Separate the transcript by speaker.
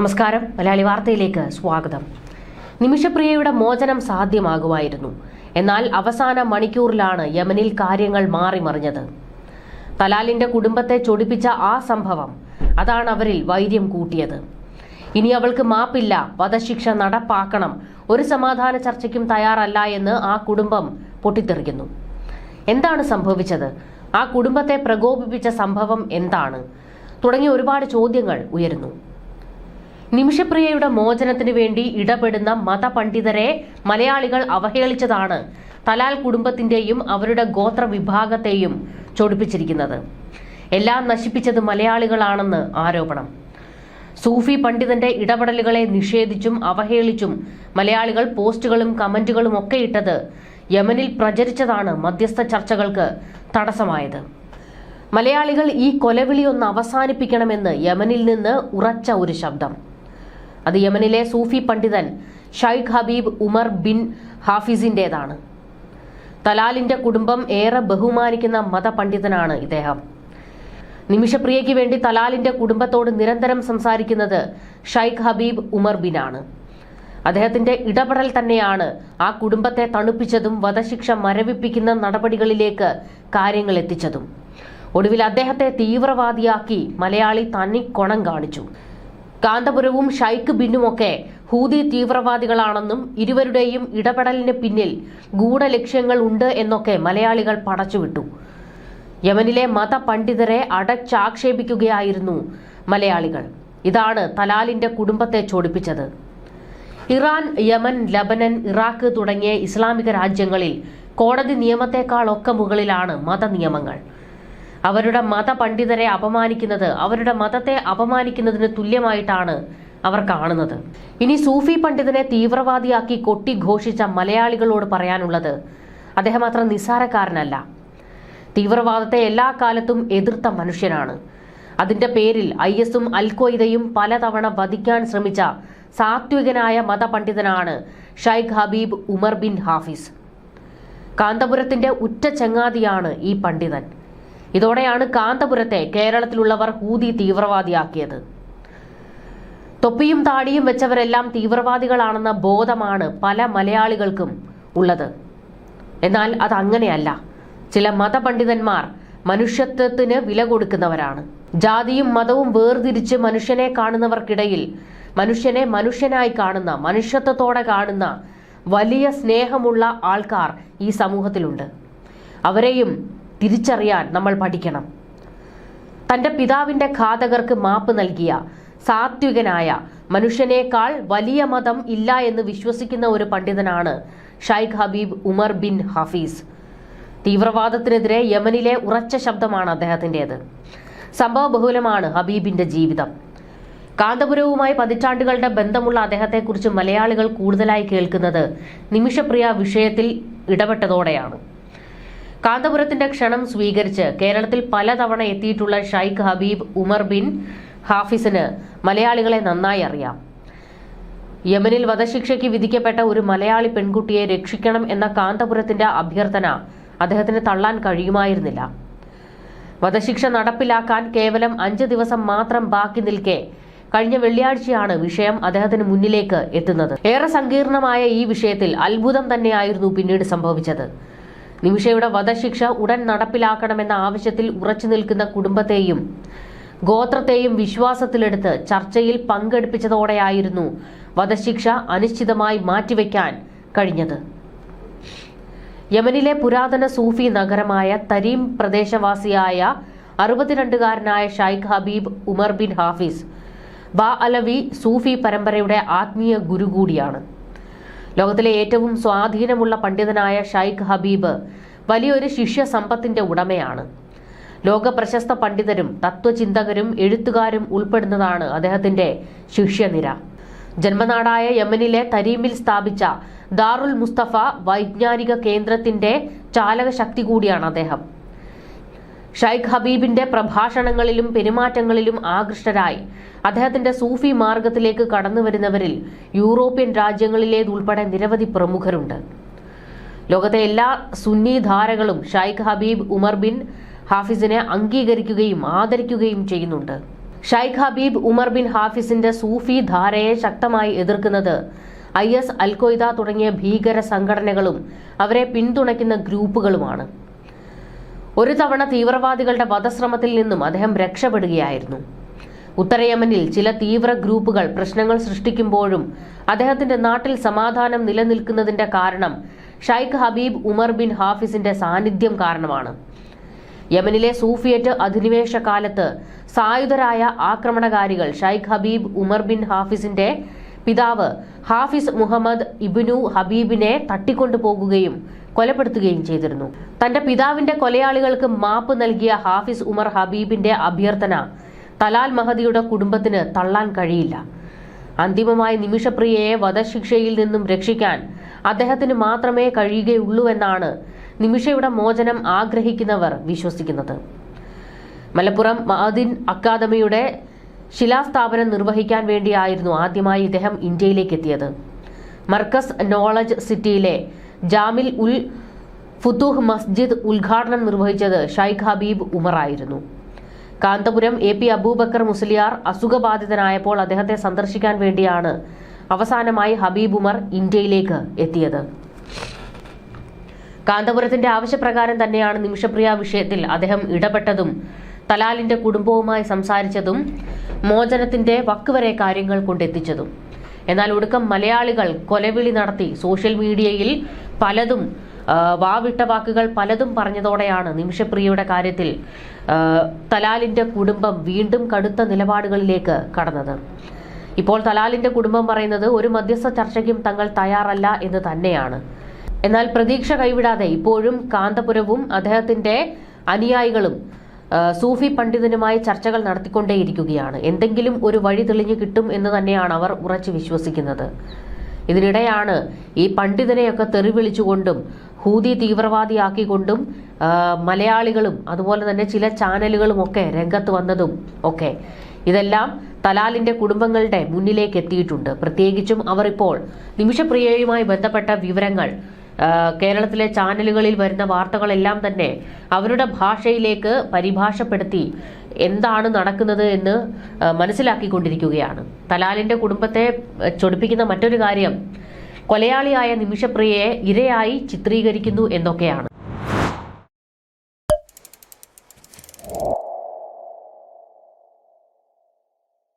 Speaker 1: നമസ്കാരം. മലയാളി വാർത്തയിലേക്ക് സ്വാഗതം. നിമിഷപ്രിയയുടെ മോചനം സാധ്യമാകുമായിരുന്നു. എന്നാൽ അവസാന മണിക്കൂറിലാണ് യമനിൽ കാര്യങ്ങൾ മാറിമറിഞ്ഞത്. തലാലിന്റെ കുടുംബത്തെ ചൊടിപ്പിച്ച ആ സംഭവം അതാണ് അവരിൽ വൈര്യം കൂട്ടിയത്. ഇനി അവൾക്ക് മാപ്പില്ല. വധശിക്ഷ നടപ്പാക്കണം. ഒരു സമാധാന ചർച്ചയ്ക്കും തയ്യാറല്ല എന്ന് ആ കുടുംബം പൊട്ടിത്തെറിക്കുന്നു. എന്താണ് സംഭവിച്ചത്? ആ കുടുംബത്തെ പ്രകോപിപ്പിച്ച സംഭവം എന്താണ്? തുടങ്ങിയ ഒരുപാട് ചോദ്യങ്ങൾ ഉയരുന്നു. നിമിഷപ്രിയയുടെ മോചനത്തിന് വേണ്ടി ഇടപെടുന്ന മതപണ്ഡിതരെ മലയാളികൾ അവഹേളിച്ചതാണ് തലാൽ കുടുംബത്തിന്റെയും അവരുടെ ഗോത്ര വിഭാഗത്തെയും ചൊടിപ്പിച്ചിരിക്കുന്നത്. എല്ലാം നശിപ്പിച്ചത് മലയാളികളാണെന്ന് ആരോപണം. സൂഫി പണ്ഡിതന്റെ ഇടപെടലുകളെ നിഷേധിച്ചും അവഹേളിച്ചും മലയാളികൾ പോസ്റ്റുകളും കമന്റുകളും ഒക്കെ ഇട്ടത് യമനിൽ പ്രചരിച്ചതാണ് മധ്യസ്ഥ ചർച്ചകൾക്ക് തടസ്സമായത്. മലയാളികൾ ഈ കൊലവിളി ഒന്ന് അവസാനിപ്പിക്കണമെന്ന് യമനിൽ നിന്ന് ഉറച്ച ഒരു ശബ്ദം. അത് യമനിലെ സൂഫി പണ്ഡിതൻ ഷൈഖ് ഹബീബ് ഉമർ ബിൻ ഹാഫിസിന്റെതാണ് തലാലിന്റെ കുടുംബം ഏറെ ബഹുമാനിക്കുന്ന മതപണ്ഡിതനാണ് ഇദ്ദേഹം. നിമിഷപ്രിയയ്ക്ക് വേണ്ടി തലാലിന്റെ കുടുംബത്തോട് നിരന്തരം സംസാരിക്കുന്നത് ഷൈഖ് ഹബീബ് ഉമർ ബിനാണ്. അദ്ദേഹത്തിന്റെ ഇടപെടൽ തന്നെയാണ് ആ കുടുംബത്തെ തണുപ്പിച്ചതും വധശിക്ഷ മരവിപ്പിക്കുന്ന നടപടികളിലേക്ക് കാര്യങ്ങൾ എത്തിച്ചതും. ഒടുവിൽ അദ്ദേഹത്തെ തീവ്രവാദിയാക്കി മലയാളി തന്നിക്കൊണം കാണിച്ചു. കാന്തപുരവും ഷൈക്ക് ബിന്നുമൊക്കെ ഹൂതി തീവ്രവാദികളാണെന്നും ഇരുവരുടെയും ഇടപെടലിന് പിന്നിൽ ഗൂഢലക്ഷ്യങ്ങൾ ഉണ്ട് എന്നൊക്കെ മലയാളികൾ പടച്ചുവിട്ടു. യമനിലെ മതപണ്ഡിതരെ അടച്ചാക്ഷേപിക്കുകയായിരുന്നു മലയാളികൾ. ഇതാണ് തലാലിന്റെ കുടുംബത്തെ ചോടിപ്പിച്ചത്. ഇറാൻ യമൻ ലബനൻ ഇറാഖ് തുടങ്ങിയ ഇസ്ലാമിക രാജ്യങ്ങളിൽ കോടതി നിയമത്തെക്കാളൊക്കെ മുകളിലാണ് മതനിയമങ്ങൾ. അവരുടെ മതപണ്ഡിതരെ അപമാനിക്കുന്നത് അവരുടെ മതത്തെ അപമാനിക്കുന്നതിന് തുല്യമായിട്ടാണ് അവർ കാണുന്നത്. ഇനി സൂഫി പണ്ഡിതനെ തീവ്രവാദിയാക്കി കൊട്ടി ഘോഷിച്ച മലയാളികളോട് പറയാനുള്ളത് അദ്ദേഹം അത്ര നിസ്സാരക്കാരനല്ല. തീവ്രവാദത്തെ എല്ലാ കാലത്തും എതിർത്ത മനുഷ്യനാണ്. അതിന്റെ പേരിൽ ഐ എസും അൽഖ്വയ്ദയും പലതവണ വധിക്കാൻ ശ്രമിച്ച സാത്വികനായ മതപണ്ഡിതനാണ് Sheikh Habib Umar bin Hafiz. കാന്തപുരത്തിന്റെ ഉറ്റ ചങ്ങാതിയാണ് ഈ പണ്ഡിതൻ. ഇതോടെയാണ് കാന്തപുരത്തെ കേരളത്തിലുള്ളവർ ഹൂതി തീവ്രവാദിയാക്കിയത്. തൊപ്പിയും താടിയും വെച്ചവരെല്ലാം തീവ്രവാദികളാണെന്ന ബോധമാണ് പല മലയാളികൾക്കും ഉള്ളത്. എന്നാൽ അത് അങ്ങനെയല്ല. ചില മതപണ്ഡിതന്മാർ മനുഷ്യത്വത്തിന് വില കൊടുക്കുന്നവരാണ്. ജാതിയും മതവും വേർതിരിച്ച് മനുഷ്യനെ കാണുന്നവർക്കിടയിൽ മനുഷ്യനെ മനുഷ്യനായി കാണുന്ന മനുഷ്യത്വത്തോടെ കാണുന്ന വലിയ സ്നേഹമുള്ള ആൾക്കാർ ഈ സമൂഹത്തിലുണ്ട്. അവരെയും തിരിച്ചറിയാൻ നമ്മൾ പഠിക്കണം. തന്റെ പിതാവിന്റെ ഘാതകർക്ക് മാപ്പ് നൽകിയ സാത്വികനായ മനുഷ്യനേക്കാൾ വലിയ മതം ഇല്ല എന്ന് വിശ്വസിക്കുന്ന ഒരു പണ്ഡിതനാണ് Sheikh Habib Umar bin Hafeez. തീവ്രവാദത്തിനെതിരെ യമനിലെ ഉറച്ച ശബ്ദമാണ് അദ്ദേഹത്തിന്റെത്. സംഭവ ബഹുലമാണ് ഹബീബിന്റെ ജീവിതം. കാന്തപുരവുമായി പതിറ്റാണ്ടുകളുടെ ബന്ധമുള്ള അദ്ദേഹത്തെക്കുറിച്ച് മലയാളികൾ കൂടുതലായി കേൾക്കുന്നത് നിമിഷപ്രിയ വിഷയത്തിൽ ഇടപെട്ടതോടെയാണ്. കാന്തപുരത്തിന്റെ ക്ഷണം സ്വീകരിച്ച് കേരളത്തിൽ പലതവണ എത്തിയിട്ടുള്ള ഷൈഖ് ഹബീബ് ഉമർ ബിൻ ഹാഫിസിന് മലയാളികളെ നന്നായി അറിയാം. യമനിൽ വധശിക്ഷയ്ക്ക് വിധിക്കപ്പെട്ട ഒരു മലയാളി പെൺകുട്ടിയെ രക്ഷിക്കണം എന്ന കാന്തപുരത്തിന്റെ അഭ്യർത്ഥന അദ്ദേഹത്തിന് തള്ളാൻ കഴിയുമായിരുന്നില്ല. വധശിക്ഷ നടപ്പിലാക്കാൻ കേവലം അഞ്ച് ദിവസം മാത്രം ബാക്കി നിൽക്കെ കഴിഞ്ഞ വെള്ളിയാഴ്ചയാണ് വിഷയം അദ്ദേഹത്തിന് മുന്നിലേക്ക് എത്തുന്നത്. ഏറെ സങ്കീർണമായ ഈ വിഷയത്തിൽ അത്ഭുതം തന്നെയായിരുന്നു പിന്നീട് സംഭവിച്ചത്. നിമിഷയുടെ വധശിക്ഷ ഉടൻ നടപ്പിലാക്കണമെന്ന ആവശ്യത്തിൽ ഉറച്ചു നിൽക്കുന്ന കുടുംബത്തെയും ഗോത്രത്തെയും വിശ്വാസത്തിലെടുത്ത് ചർച്ചയിൽ പങ്കെടുപ്പിച്ചതോടെയായിരുന്നു വധശിക്ഷ അനിശ്ചിതമായി മാറ്റിവെക്കാൻ കഴിഞ്ഞത്. യമനിലെ പുരാതന സൂഫി നഗരമായ തരീം പ്രദേശവാസിയായ അറുപത്തിരണ്ടുകാരനായ Sheikh Habib Umar bin Hafiz Ba Alawi സൂഫി പരമ്പരയുടെ ആത്മീയ ഗുരു കൂടിയാണ് ലോകത്തിലെ ഏറ്റവും സ്വാധീനമുള്ള പണ്ഡിതനായ ഷൈഖ് ഹബീബ് വലിയൊരു ശിഷ്യ സമ്പത്തിന്റെ ഉടമയാണ്. ലോക പ്രശസ്ത പണ്ഡിതരും തത്വചിന്തകരും എഴുത്തുകാരും ഉൾപ്പെടുന്നതാണ് അദ്ദേഹത്തിന്റെ ശിഷ്യനിര. ജന്മനാടായ യമനിലെ തരീമിൽ സ്ഥാപിച്ച ദാറുൽ മുസ്തഫ വൈജ്ഞാനിക കേന്ദ്രത്തിന്റെ ചാലകശക്തി കൂടിയാണ് അദ്ദേഹം. ഷൈഖ് ഹബീബിന്റെ പ്രഭാഷണങ്ങളിലും പെരുമാറ്റങ്ങളിലും ആകൃഷ്ടരായി. അദ്ദേഹത്തിന്റെ സൂഫി മാർഗത്തിലേക്ക് കടന്നുവരുന്നവരിൽ യൂറോപ്യൻ രാജ്യങ്ങളിലേതുൾപ്പെടെ നിരവധി പ്രമുഖരുണ്ട്. ലോകത്തെ എല്ലാ സുന്നി ധാരകളും ഷൈഖ് ഹബീബ് ഉമർ ബിൻ ഹാഫിസിനെ അംഗീകരിക്കുകയും ആദരിക്കുകയും ചെയ്യുന്നുണ്ട്. ഷൈഖ് ഹബീബ് ഉമർ ബിൻ ഹാഫിസിന്റെ സൂഫി ധാരയെ ശക്തമായി എതിർക്കുന്നത് ഐ എസ് അൽഖ്വയ്ദ തുടങ്ങിയ ഭീകര സംഘടനകളും അവരെ പിന്തുണയ്ക്കുന്ന ഗ്രൂപ്പുകളുമാണ്. ഒരു തവണ തീവ്രവാദികളുടെ വധശ്രമത്തിൽ നിന്നും അദ്ദേഹം രക്ഷപ്പെടുകയായിരുന്നു. ഉത്തരയമനിൽ ചില തീവ്ര ഗ്രൂപ്പുകൾ പ്രശ്നങ്ങൾ സൃഷ്ടിക്കുമ്പോഴും അദ്ദേഹത്തിന്റെ നാട്ടിൽ സമാധാനം നിലനിൽക്കുന്നതിന്റെ കാരണം ഷൈഖ് ഹബീബ് ഉമർ ബിൻ ഹാഫിസിന്റെ സാന്നിധ്യം കാരണമാണ്. യമനിലെ സൂഫിയറ്റ് അധിനിവേശ കാലത്ത് സായുധരായ ആക്രമണകാരികൾ ഷൈഖ് ഹബീബ് ഉമർ ബിൻ ഹാഫിസിന്റെ പിതാവ് ഹാഫിസ് മുഹമ്മദ് ഇബ്നു ഹബീബിനെ തട്ടിക്കൊണ്ടുപോകുകയും കൊലപ്പെടുത്തുകയും ചെയ്തിരുന്നു. തന്റെ പിതാവിന്റെ കൊലയാളികൾക്ക് മാപ്പ് നൽകിയ ഹാഫിസ് ഉമർ ഹബീബിന്റെ അഭ്യർത്ഥന തലാൽ മഹദിയുടെ കുടുംബത്തിന് തള്ളാൻ കഴിയില്ല. അന്തിമമായി നിമിഷപ്രിയയെ വധശിക്ഷയിൽ നിന്നും രക്ഷിക്കാൻ അദ്ദേഹത്തിന് മാത്രമേ കഴിയുകയുള്ളൂവെന്നാണ് നിമിഷയുടെ മോചനം ആഗ്രഹിക്കുന്നവർ വിശ്വസിക്കുന്നത്. മലപ്പുറം മഅദിൻ അക്കാദമിയുടെ ശിലാസ്ഥാപനം നിർവഹിക്കാൻ വേണ്ടിയായിരുന്നു ആദ്യമായി ഇദ്ദേഹം ഇന്ത്യയിലേക്ക് എത്തിയത്. മർക്കസ് നോളജ് സിറ്റിയിലെ ജാമിൽ ഉൽ ഫുത്തൂഹ് മസ്ജിദ് ഉദ്ഘാടനം നിർവഹിച്ചത് ഷൈഖ് ഹബീബ് ഉമറായിരുന്നു കാന്തപുരം എ പി അബൂബക്കർ മുസ്ലിയാർ അസുഖബാധിതനായപ്പോൾ അദ്ദേഹത്തെ സന്ദർശിക്കാൻ വേണ്ടിയാണ് അവസാനമായി ഹബീബ് ഉമർ ഇന്ത്യയിലേക്ക് എത്തിയത്. കാന്തപുരത്തിന്റെ ആവശ്യപ്രകാരം തന്നെയാണ് നിമിഷപ്രിയ വിഷയത്തിൽ അദ്ദേഹം ഇടപെട്ടതും തലാലിന്റെ കുടുംബവുമായി സംസാരിച്ചതും മോചനത്തിന്റെ വക്കുവരെ കാര്യങ്ങൾ കൊണ്ടെത്തിച്ചതും. എന്നാൽ ഒടുക്കം മലയാളികൾ കൊലവിളി നടത്തി സോഷ്യൽ മീഡിയയിൽ പലതും വാവിട്ട വാക്കുകൾ പലതും പറഞ്ഞതോടെയാണ് നിമിഷപ്രിയയുടെ കാര്യത്തിൽ തലാലിന്റെ കുടുംബം വീണ്ടും കടുത്ത നിലപാടുകളിലേക്ക് കടന്നത്. ഇപ്പോൾ തലാലിന്റെ കുടുംബം പറയുന്നത് ഒരു മധ്യസ്ഥ ചർച്ചയ്ക്കും തങ്ങൾ തയ്യാറല്ല എന്ന് തന്നെയാണ്. എന്നാൽ പ്രതീക്ഷ കൈവിടാതെ ഇപ്പോഴും കാന്തപുരവും അദ്ദേഹത്തിന്റെ അനുയായികളും സൂഫി പണ്ഡിതനുമായി ചർച്ചകൾ നടത്തിക്കൊണ്ടേയിരിക്കുകയാണ്. എന്തെങ്കിലും ഒരു വഴി തെളിഞ്ഞു കിട്ടും എന്ന് തന്നെയാണ് അവർ ഉറച്ചു വിശ്വസിക്കുന്നത്. ഇതിനിടെയാണ് ഈ പണ്ഡിതനെയൊക്കെ തെറിവിളിച്ചുകൊണ്ടും ഹൂതി തീവ്രവാദിയാക്കിക്കൊണ്ടും മലയാളികളും അതുപോലെ തന്നെ ചില ചാനലുകളും ഒക്കെ രംഗത്ത് വന്നതും ഒക്കെ. ഇതെല്ലാം തലാലിന്റെ കുടുംബങ്ങളുടെ മുന്നിലേക്ക് എത്തിയിട്ടുണ്ട്. പ്രത്യേകിച്ചും അവർ ഇപ്പോൾ നിമിഷപ്രിയയുമായി ബന്ധപ്പെട്ട വിവരങ്ങൾ കേരളത്തിലെ ചാനലുകളിൽ വരുന്ന വാർത്തകളെല്ലാം തന്നെ അവരുടെ ഭാഷയിലേക്ക് പരിഭാഷപ്പെടുത്തി എന്താണ് നടക്കുന്നത് എന്ന് മനസ്സിലാക്കിക്കൊണ്ടിരിക്കുകയാണ്. തലാലിന്റെ കുടുംബത്തെ ചൊടിപ്പിക്കുന്ന മറ്റൊരു കാര്യം കൊലയാളിയായ നിമിഷപ്രിയയെ ഇരയായി ചിത്രീകരിക്കുന്നു എന്നൊക്കെയാണ്.